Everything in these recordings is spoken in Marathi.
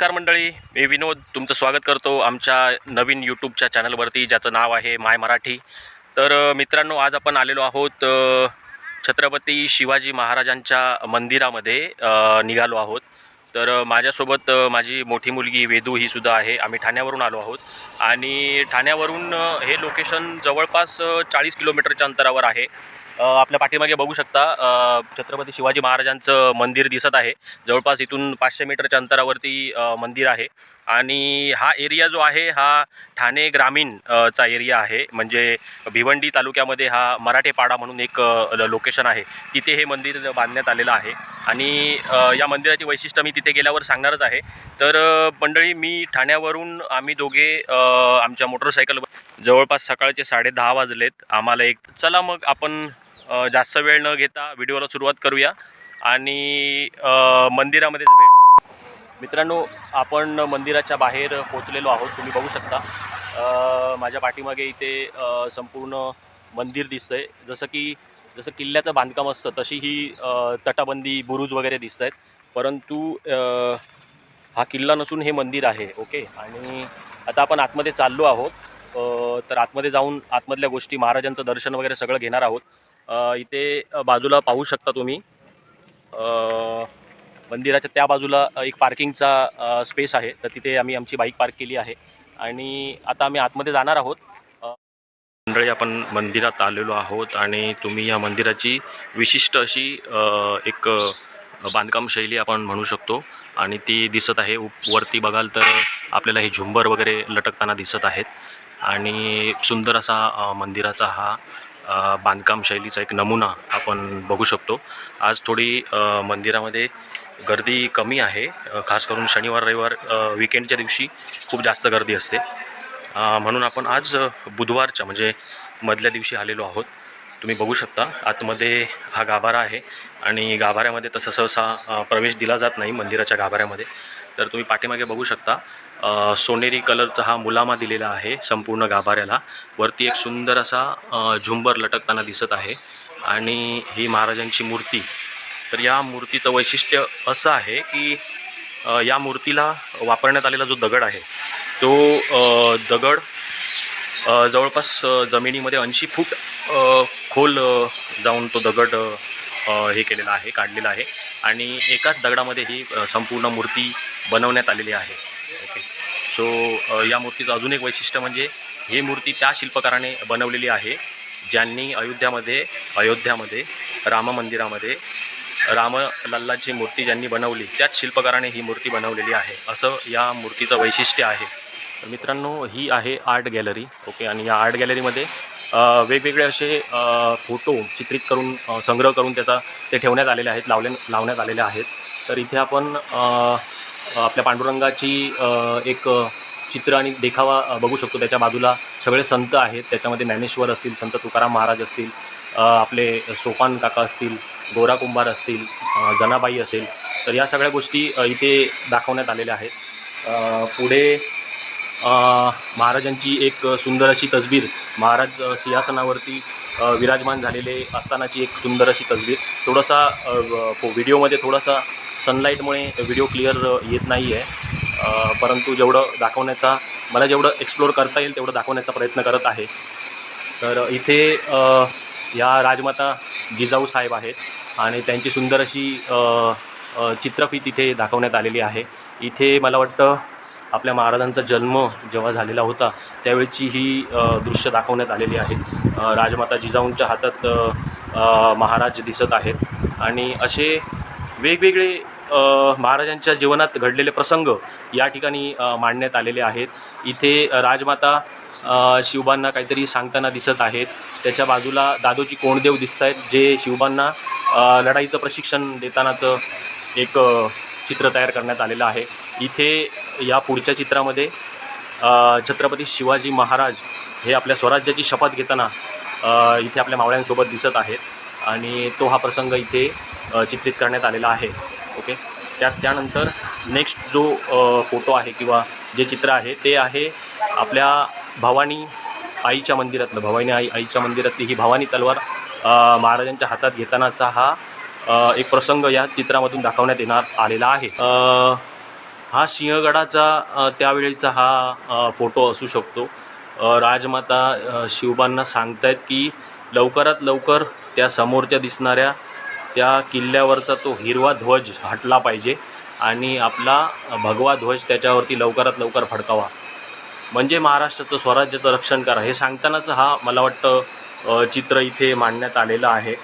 नमस्कार मंडळी मी विनोद तुमचं स्वागत करतो आमच्या नवीन यूट्यूबच्या चॅनलवरती ज्याचं नाव आहे माय मराठी. तर मित्रांनो आज आपण आलेलो आहोत छत्रपती शिवाजी महाराजांच्या मंदिरामध्ये निघालो आहोत. तर माझ्यासोबत माझी मोठी मुलगी वेदू ही सुद्धा आहे. आम्ही ठाण्यावरून आलो आहोत. आणि ठाण्यावरून हे लोकेशन जवळपास चाळीस किलोमीटरच्या अंतरावर आहे. आपल्या पाठीमागे बघू शकता छत्रपती शिवाजी महाराजांचं मंदिर दिसत आहे. जवळपास इथून पाचशे मीटरच्या अंतरावरती मंदिर आहे. आणि हा एरिया जो आहे हा ठाणे ग्रामीण चा एरिया आहे. म्हणजे भिवंडी तालुक्यामध्ये हा मराठेपाडा म्हणून एक लोकेशन आहे. तिथे हे मंदिर बांधण्यात आलेलं आहे. आणि या मंदिराची वैशिष्ट्य मी तिथे गेल्यावर सांगणारच आहे. तर मंडळी मी ठाण्यावरून आम्ही दोघे आमच्या मोटरसायकल जवळपास सकाळचे साडे दहा वाजलेत. आम्हाला एक चला मग आपण जास्त वेळ न घेता व्हिडिओला सुरुवात करूया आणि मंदिरामध्येच भेट. मित्रांनो आपण मंदिराच्या बाहेर पोचलेलो आहोत. तुम्ही बघू शकता. माझ्या पाठीमागे इथे संपूर्ण मंदिर दिसतंय. जसं की जसं किल्ल्याचं बांधकाम असतं तशी ही तटबंदी बुरुज वगैरे दिसत आहेत परंतु हा किल्ला नसून हे मंदिर आहे ओके? आणि आता आपण आतमध्ये चाललो आहोत. तर आतमध्ये जाऊन आतमधल्या गोष्टी महाराजांचं दर्शन वगैरे सगळं घेणार आहोत. इथे बाजूला पाहू शकता तुम्ही. मंदिराच्या त्या बाजूला एक पार्किंगचा स्पेस आहे. तर तिथे आम्ही आमची बाईक पार्क केली आहे. आणि आता आम्ही आतमध्ये जाणार आहोत. मंडळी आपण मंदिरात आलेलो आहोत आणि तुम्ही या मंदिराची विशिष्ट अशी एक बांधकाम शैली आपण म्हणू शकतो. आणि ती दिसत आहे. उप- वरती बघाल तर आपल्याला हे झुंबर वगैरे लटकताना दिसत आहेत. आणि सुंदर असा मंदिराचा हा बांधकाम शैलीचा एक नमुना आपण बघू शकतो. आज थोडी मंदिरामध्ये गर्दी कमी आहे. खास करून शनिवार रविवार विकेंडच्या दिवशी खूप जास्त गर्दी असते. म्हणून आपण आज बुधवारच्या म्हणजे मधल्या दिवशी आलेलो आहोत. तुम्ही बघू शकता आतमध्ये हा गाभारा आहे. आणि गाभाऱ्यामध्ये तसं सहसा प्रवेश दिला जात नाही मंदिराच्या गाभाऱ्यामध्ये. तर तुम्ही पाठीमागे बघू शकता सोनेरी कलरचा हा मुलामा दिलेला आहे संपूर्ण गाभाऱ्याला. वरती एक सुंदर असा झुंबर लटकताना दिसत आहे आणि ही महाराजांची मूर्ती. तर या मूर्तीचं वैशिष्ट्य असं आहे की या मूर्तीला वापरण्यात आलेला जो दगड आहे तो दगड जवळपास जमिनीमध्ये ऐंशी फूट खोल जाऊन तो दगड हे केलेला आहे काढलेला आहे. आणि एकाच दगडामध्ये ही संपूर्ण मूर्ती बनवण्यात आलेली आहे. ओके सो या मूर्तीचं अजून एक वैशिष्ट्य म्हणजे ही मूर्ती त्या शिल्पकाराने बनवलेली आहे ज्यांनी अयोध्यामध्ये अयोध्यामध्ये राम मंदिरामध्ये रामलल्लाची मूर्ती ज्यांनी बनवली त्याच शिल्पकाराने ही मूर्ती बनवलेली आहे. असं या मूर्तीचं वैशिष्ट्य आहे. तर मित्रांनो ही आहे आर्ट गॅलरी. ओके आणि या आर्ट गॅलरीमध्ये वेगवेगळे असे फोटो चित्रित करून संग्रह करून त्याचा ते ठेवण्यात आलेले आहेत लावले लावण्यात आलेले आहेत. तर इथे आपण आपल्या पांडुरंगाची एक चित्र आणि देखावा बघू शकतो. त्याच्या बाजूला सगळे संत आहेत. त्याच्यामध्ये ज्ञानेश्वर असतील संत तुकाराम महाराज असतील आपले सोपान काका असतील गोरा कुंभार असतील जनाबाई असेल. तर या सगळ्या गोष्टी इथे दाखवण्यात आलेल्या आहेत. पुढे महाराजांची एक सुंदर अशी तसबीर महाराज सिंहासनावरती विराजमान झालेले असतानाची एक सुंदर अशी तस्वीर. थोडासा व्हिडिओमध्ये थोडासा सनलाईटमुळे व्हिडिओ क्लिअर येत नाही आहे परंतु जेवढं दाखवण्याचा मला जेवढं एक्सप्लोअर करता येईल तेवढं दाखवण्याचा प्रयत्न करत आहे. तर इथे या राजमाता जिजाऊ साहेब आहेत आणि त्यांची सुंदर अशी अ, चित्रफीत इथे दाखवण्यात आलेली आहे. इथे मला वाटतं आपल्या महाराजांचा जन्म जेव्हा झालेला होता त्यावेळची ही दृश्य दाखवण्यात आलेली आहेत राजमाता जिजाऊंच्या हातात महाराज दिसत आहेत. आणि असे वेगवेगळे महाराजांच्या जीवनात घडलेले प्रसंग या ठिकाणी मांडण्यात आलेले आहेत. इथे राजमाता शिवबांना काहीतरी सांगताना दिसत आहेत. त्याच्या बाजूला दादोजी कोंडदेव दिसत आहेत जे शिवबांना लढाईचं प्रशिक्षण देतानाचं एक चित्र तयार करण्यात आलेलं आहे. इथे या पुढच्या चित्रामध्ये छत्रपती शिवाजी महाराज हे आपल्या स्वराज्याची शपथ घेताना इथे आपल्या मावळ्यांसोबत दिसत आहेत आणि तो हा प्रसंग इथे चित्रित करण्यात आलेला आहे. ओके? त्या त्यानंतर नेक्स्ट जो फोटो आहे किंवा जे चित्र आहे ते आहे आपल्या भवानी आईच्या मंदिरातलं. भवानी आई आईच्या मंदिरातली ही भवानी तलवार महाराजांच्या हातात घेतानाचा हा एक प्रसंग या चित्रामधून दाखवण्यात येणार आलेला आहे. हा सिंहगडाचा त्यावेळेचा त्यावेळीचा हा फोटो असू शकतो. राजमाता शिवबांना सांगतायत की लवकरात लवकर त्या समोरच्या दिसणाऱ्या त्या किल्ल्यावरचा तो हिरवा ध्वज हटला पाहिजे आणि आपला भगवा ध्वज त्याच्यावरती लवकरात लवकर फडकावा. म्हणजे महाराष्ट्राचं स्वराज्याचं रक्षण करा. हे सांगतानाच हा मला वाटतं चित्र इथे मांडण्यात आलेलं आहे.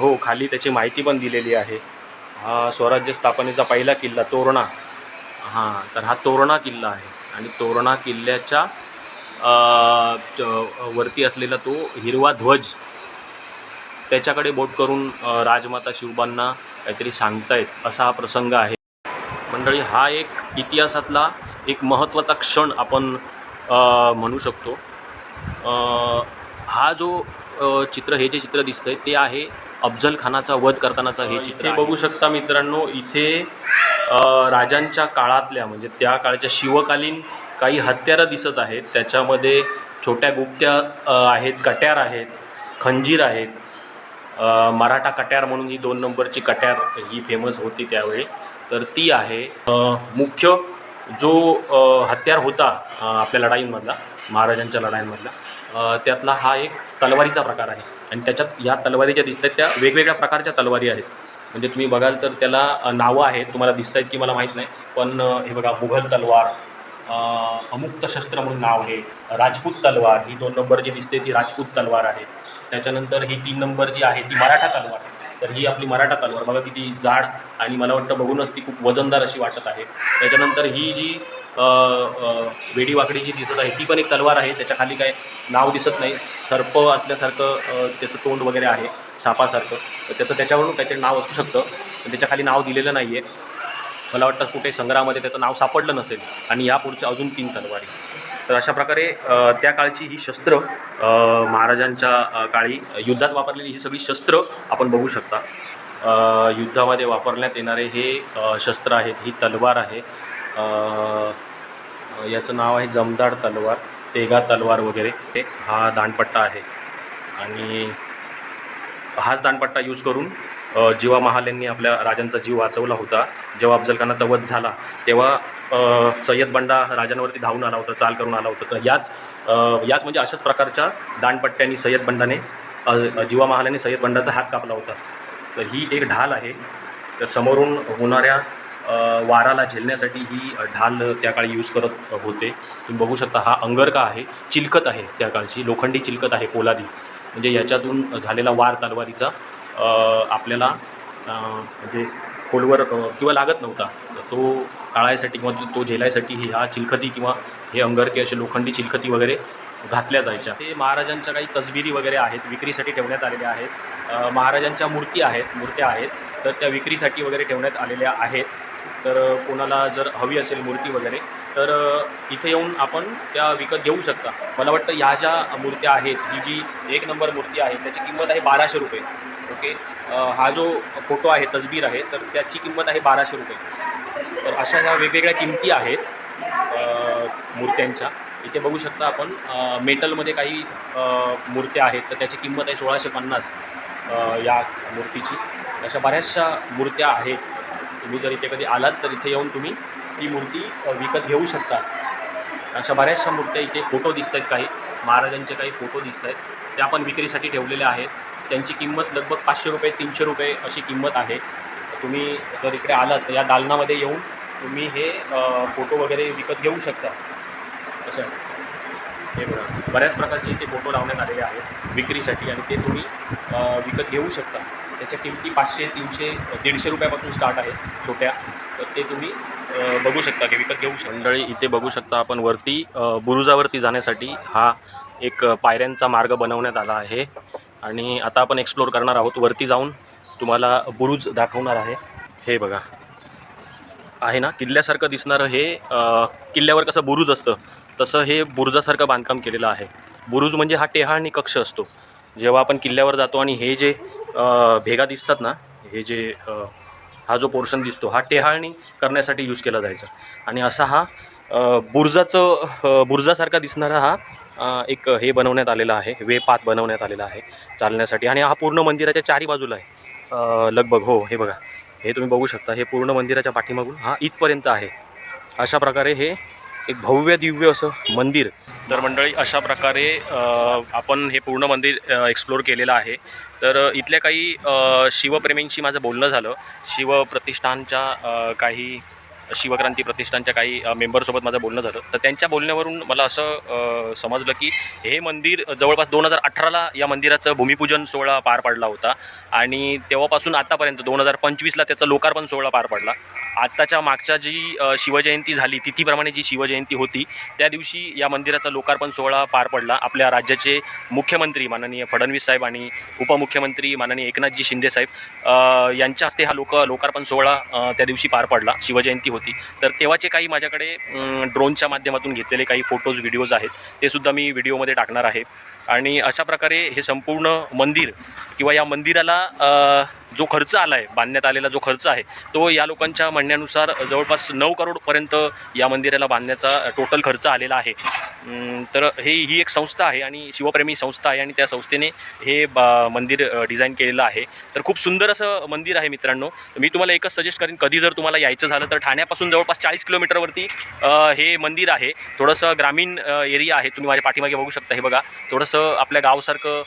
हो खाली त्याची माहिती पण दिलेली आहे. हा स्वराज्य स्थापनेचा पहिला किल्ला तोरणा. हां तर हा तोरणा किल्ला आहे. आणि तोरणा किल्ल्याच्या वरती असलेला तो हिरवा ध्वज. त्याच्याकडे बोट करून राजमाता शिवबांना काहीतरी सांगतायत असा हा प्रसंग आहे. मंडळी हा एक इतिहासातला एक महत्त्वाचा क्षण आपण म्हणू शकतो. हा जो चित्र हे जे चित्र दिसतंय ते आहे अफजल खानाचा वध करतानाचा हे चित्र बघू शकता मित्रांनो इथे राजांच्या काळातल्या म्हणजे त्या काळच्या शिवकालीन काही हत्यारं दिसत आहेत. त्याच्यामध्ये छोट्या गुप्त्या आहेत कट्यार आहेत खंजीर आहेत. मराठा कट्यार म्हणून ही दोन नंबरची कट्यार ही फेमस होती त्यावेळी. तर ती आहे. मुख्य जो हत्यार होता आपल्या लढाईंमधला महाराजांच्या लढाईंमधला त्यातला हा एक तलवारीचा प्रकार आहे. आणि त्याच्यात या तलवारी ज्या दिसत आहेत त्या वेगवेगळ्या प्रकारच्या तलवारी आहेत. म्हणजे तुम्ही बघाल तर त्याला नावं आहेत. तुम्हाला दिसत आहेत की मला माहीत नाही. पण हे बघा मुघल तलवार अमुक्त शस्त्र म्हणून नाव आहे. राजपूत तलवार ही दोन नंबर जी दिसते ती राजपूत तलवार आहे. त्याच्यानंतर ही तीन नंबर जी आहे ती मराठा तलवार तर ही आपली मराठा तलवार. बघा किती जाड आणि मला वाटतं बघूनच ती खूप वजनदार अशी वाटत आहे. त्याच्यानंतर ही जी वेडी वाकडी जी दिसत आहे ती पण एक तलवार आहे. त्याच्याखाली काय नाव दिसत नाही. सर्प असल्यासारखं त्याचं तोंड वगैरे आहे सापासारखं. तर त्याचं त्याच्यावरून काहीतरी नाव असू शकतं पण त्याच्याखाली नाव दिलेलं नाही आहे मला वाटतं कुठे संग्रहामध्ये त्याचं नाव सापडलं नसेल. आणि या पुढच्या अजून तीन तलवारी. तर अशा प्रकारे त्या काळची ही शस्त्र महाराजांच्या काळी युद्धात वापरलेली ही सगळी शस्त्र आपण बघू शकता. युद्धामध्ये वापरण्यात येणारे हे शस्त्र आहेत ही तलवार आहे. याचं नाव आहे जमदार तलवार तेगा तलवार वगैरे. ते हा दांडपट्टा आहे. आणि हाच दांडपट्टा यूज करून जीवा जिवा महाल यांनी आपल्या राजांचा जीव वाचवला होता. जेव्हा अफजलखानाचा वध झाला तेव्हा सय्यद बंडा राजांवरती धावून आला होता चाल करून आला होता. तर याच याच म्हणजे अशाच प्रकारच्या दांडपट्ट्यांनी सय्यद बंडाने जीवा जिवा महालाने सय्यद बंडाचा हात कापला होता. तर ही एक ढाल आहे. तर समोरून होणाऱ्या वाराला झेलण्यासाठी ही ढाल त्या काळी यूज करत होते. तुम्ही बघू शकता हा अंगरका आहे चिलकत आहे त्या काळची लोखंडी चिलकत आहे पोलादी. म्हणजे याच्यातून झालेला वार तलवारीचा आपल्याला म्हणजे खोलवर किंवा लागत नव्हता. तर तो टाळायसाठी किंवा तो- झेलायसाठी ही हा चिलखती किंवा हे अंगरके असे लोखंडी चिलखती वगैरे घातल्या जायच्या. ते महाराजांच्या काही तसबिरी वगैरे आहेत विक्रीसाठी ठेवण्यात आलेल्या आहेत. महाराजांच्या मूर्ती आहेत मूर्त्या आहेत. तर त्या विक्रीसाठी वगैरे ठेवण्यात आलेल्या आहेत. तर कोणाला जर हवी असेल मूर्ती वगैरे तर इथे येऊन आपण त्या विकत घेऊ शकता. मला वाटतं ह्या ज्या मूर्त्या आहेत ही जी एक नंबर मूर्ती आहे त्याची किंमत आहे बाराशे रुपये. ओके? हा जो फोटो आहे तसबीर आहे तर त्याची किंमत आहे बाराशे रुपये. तर अशा ह्या वेगवेगळ्या किमती आहेत मूर्त्यांच्या. इथे बघू शकता आपण मेटलमध्ये काही मूर्त्या आहेत तर त्याची किंमत आहे सोळाशे पन्नास या मूर्तीची. अशा बऱ्याचशा मूर्त्या आहेत तुम्ही जर इथे कधी आलात तर इथे येऊन तुम्ही ती मूर्ती विकत घेऊ शकता. अशा बऱ्याचशा मूर्त्या इथे फोटो दिसत आहेत काही. महाराजांचे काही फोटो दिसत आहेत त्या पण विक्रीसाठी ठेवलेल्या आहेत. त्यांची किंमत लगभग पाचशे रुपये तीनशे रुपये अशी किंमत आहे. तुम्ही जर इकडे आलात तर या दालनामध्ये येऊन तुम्ही हे फोटो वगैरे विकत घेऊ शकता. असं हे बघा. बऱ्याच प्रकारचे इथे फोटो लावण्यात आलेले आहेत. विक्रीसाठी आणि ते तुम्ही विकत घेऊ शकता. त्याच्या किमती पाचशे तीनशे दीडशे रुपयापासून स्टार्ट आहेत छोट्या. तर ते तुम्ही बघू शकता की विकत घेऊ शकता. मंडळी इथे बघू शकता आपण वरती बुरुजावरती जाण्यासाठी हा एक पायऱ्यांचा मार्ग बनवण्यात आला आहे. आणि आता आपण एक्सप्लोर करणार आहोत वरती जाऊन तुम्हाला बुरुज दाखवणार आहे. हे बघा. आहे ना? किल्ल्यासारखं दिसणारं हे किल्ल्यावर कसं बुरुज असतं तसं हे बुरुजासारखं बांधकाम केलेलं आहे. बुरुज म्हणजे हा टेहाळणी कक्ष असतो. जेव्हा आपण किल्ल्यावर जातो आणि हे जे भेगा दिसतात ना हे जे हा जो पोर्शन दिसतो हा टेहाळणी करण्यासाठी यूज केला जायचा. आणि असा हा बुरजाचं बुरजासारखा दिसणारा हा एक हे बनवण्यात आलेला आहे वे पात बनवण्यात आलेला आहे चालण्यासाठी. आणि हा पूर्ण मंदिराच्या चारी बाजूला आहे. लगभग हो हे बघा. हे तुम्ही बघू शकता हे पूर्ण मंदिराच्या पाठीमागून हा इथपर्यंत आहे. अशा प्रकारे हे एक भव्य दिव्य असं मंदिर. तर मंडळी अशा प्रकारे आपण हे पूर्ण मंदिर एक्सप्लोर केलेलं आहे. तर इथल्या काही शिवप्रेमींशी माझं बोलणं झालं. शिवप्रतिष्ठानच्या काही शिवक्रांती प्रतिष्ठानच्या काही मेंबरसोबत माझं बोलणं झालं. तर त्यांच्या बोलण्यावरून मला असं समजलं की हे मंदिर जवळपास दोन हजार अठराला या मंदिराचं भूमिपूजन सोहळा पार पडला होता. आणि तेव्हापासून आतापर्यंत दोन हजार पंचवीसला त्याचा लोकार्पण सोहळा पार पडला. आत्ताच्या मागच्या जी शिवजयंती झाली तिथीप्रमाणे जी शिवजयंती होती त्या दिवशी या मंदिराचा लोकार्पण सोहळा पार पडला. आपल्या राज्याचे मुख्यमंत्री माननीय फडणवीस साहेब आणि उपमुख्यमंत्री माननीय एकनाथजी शिंदे साहेब यांच्या हस्ते हा लोक लोकार्पण सोहळा त्या दिवशी पार पडला शिवजयंती होती. तर तेव्हाचे काही माझ्याकडे ड्रोनच्या माध्यमातून घेतलेले काही फोटोज व्हिडिओज आहेत ते सुद्धा मी व्हिडिओमध्ये टाकणार आहे. आणि अशा प्रकारे हे संपूर्ण मंदिर किंवा या मंदिराला जो खर्च आला आहे बांधण्यात आलेला जो खर्च आहे तो या लोकांच्या म्हणण्यानुसार जवळपास नऊ करोडपर्यंत या मंदिराला बांधण्याचा टोटल खर्च आलेला आहे. तर हे ही एक संस्था आहे आणि शिवप्रेमी संस्था आहे आणि त्या संस्थेने हे बा मंदिर डिझाईन केलेलं आहे. तर खूप सुंदर असं मंदिर आहे मित्रांनो. मी तुम्हाला एकच सजेस्ट करेन कधी जर तुम्हाला यायचं झालं तर ठाण्यापासून जवळपास चाळीस किलोमीटरवरती हे मंदिर आहे. थोडंसं ग्रामीण एरिया आहे तुम्ही माझ्या पाठीमागे बघू शकता हे बघा. थोडंसं आपल्या गावसारखं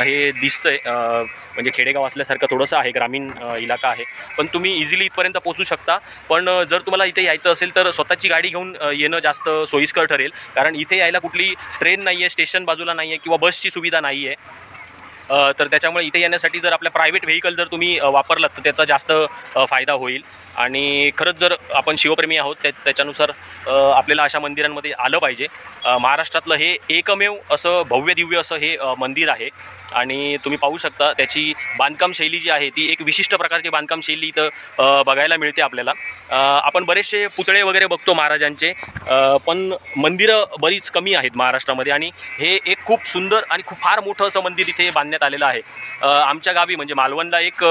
हे दिसतंय म्हणजे खेडेगाव असल्यासारखं थोडंसं आहे. ग्रामीण इलाका आहे. पण तुम्ही इझिली इथपर्यंत पोहोचू शकता. पण जर तुम्हाला इथे यायचं असेल तर स्वतःची गाडी घेऊन येणं जास्त सोयीस्कर ठरेल. कारण इथे यायला कुठली ट्रेन नाही आहे स्टेशन बाजूला नाही आहे किंवा बसची सुविधा नाही आहे तर त्याच्यामुळे इथे येण्यासाठी जर आपल्या प्रायव्हेट व्हेकल जर तुम्ही वापरलात तर त्याचा जास्त फायदा होईल. आणि खरंच जर आपण शिवप्रेमी आहोत त्या त्याच्यानुसार आपल्याला अशा मंदिरांमध्ये आलं पाहिजे. महाराष्ट्रातलं हे एकमेव असं भव्य दिव्य असं हे मंदिर आहे. आणि तुम्ही पाहू शकता त्याची बांधकाम शैली जी आहे ती एक विशिष्ट प्रकारची बांधकाम शैली इथं बघायला मिळते आपल्याला. आपण बरेचसे पुतळे वगैरे बघतो महाराजांचे पण मंदिरं बरीच कमी आहेत महाराष्ट्रामध्ये. आणि हे एक खूप सुंदर आणि खूप फार मोठं असं मंदिर इथे बांधण्यात आलेलं आहे. आमच्या गावी म्हणजे मालवणला एक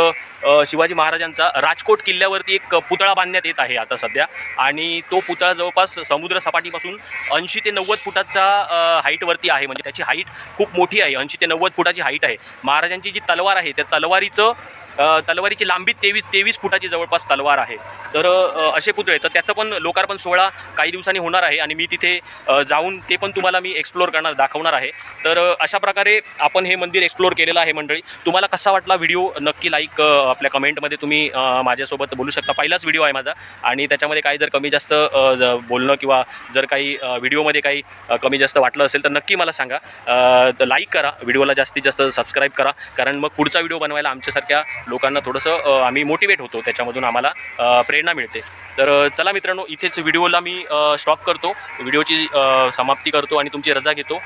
शिवाजी महाराजांचा राजकोट किल्ल्यावरती एक पुतळा बांधण्यात येत आहे आता सध्या. आणि तो पुतळा जवळपास समुद्र सपाटीपासून ऐंशी ते नव्वद फुटाचा हाईटवरती आहे. म्हणजे त्याची हाईट खूप मोठी आहे. ऐंशी ते नव्वद फुटाची हाईट आहे. महाराजांची जी तलवार आहे त्या तलवारीचं तलवारीची लांबी तेवीस तेवीस फुटाची जवळपास तलवार आहे. तर असे पुतळे तर त्याचं पण लोकार्पण सोहळा काही दिवसांनी होणार आहे आणि मी तिथे जाऊन ते पण तुम्हाला मी एक्सप्लोर करणार दाखवणार आहे. तर अशा प्रकारे आपण हे मंदिर एक्सप्लोर केलेलं आहे मंडळी. तुम्हाला कसा वाटला व्हिडिओ नक्की लाईक आपल्या कमेंटमध्ये तुम्ही माझ्यासोबत बोलू शकता. पहिलाच व्हिडिओ आहे माझा आणि त्याच्यामध्ये काही जर कमी जास्त बोलणं किंवा जर काही व्हिडिओमध्ये काही कमी जास्त वाटलं असेल तर नक्की मला सांगा. तर लाईक करा. व्हिडिओला जास्तीत जास्त सबस्क्राईब करा. कारण मग पुढचा व्हिडिओ बनवायला आमच्यासारख्या लोकांना थोडंसं आम्ही मोटिवेट होतो. त्याच्यामधून आम्हाला प्रेरणा मिळते. तर चला मित्रांनो इथेच व्हिडिओला मी स्टॉप करतो. व्हिडिओची समाप्ती करतो आणि तुमची रजा घेतो.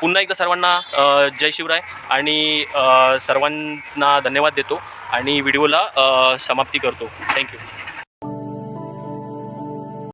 पुन्हा एकदा सर्वांना जय शिवराय आणि सर्वांना धन्यवाद देतो आणि व्हिडिओला समाप्ती करतो. थँक्यू